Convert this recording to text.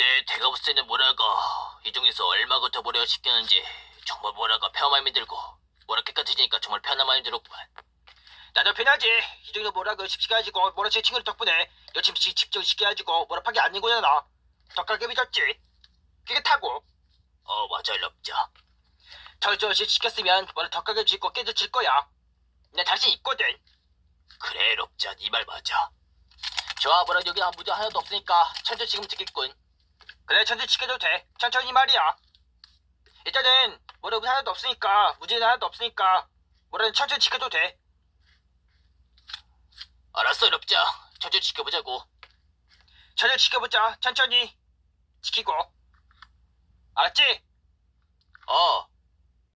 근데 대가부세는 뭐라가 이 중에서 얼마가 더 뭐라가 시키는지 정말 뭐라가 편한 마음이 들고 뭐라 깨끗해지니까 정말 편한 마음이 들었구만. 나도 편하지. 이 정도 뭐라가 쉽게 해가지고 뭐라 제 친구들 덕분에 여친 씨 집중 쉽게 해가지고 뭐라 파기 안 내고잖아. 덕가게 믿었지? 그게 타고. 어 맞아 럽자 저저씨 시켰으면 뭐라 덕가게 짓고 깨져질 거야. 내 자신 있거든. 그래 럽자. 네 말 맞아. 좋아 뭐라 여기 아무도 하나도 없으니까 천천히 지금 듣겠군 그래 천천히 지켜도 돼. 천천히 말이야. 일단은 뭐라 하나도 없으니까 무지는 하나도 없으니까 뭐라는 천천히 지켜도 돼. 알았어 럽자. 천천히 지켜보자고. 천천히 지켜보자. 천천히 지키고. 알았지? 어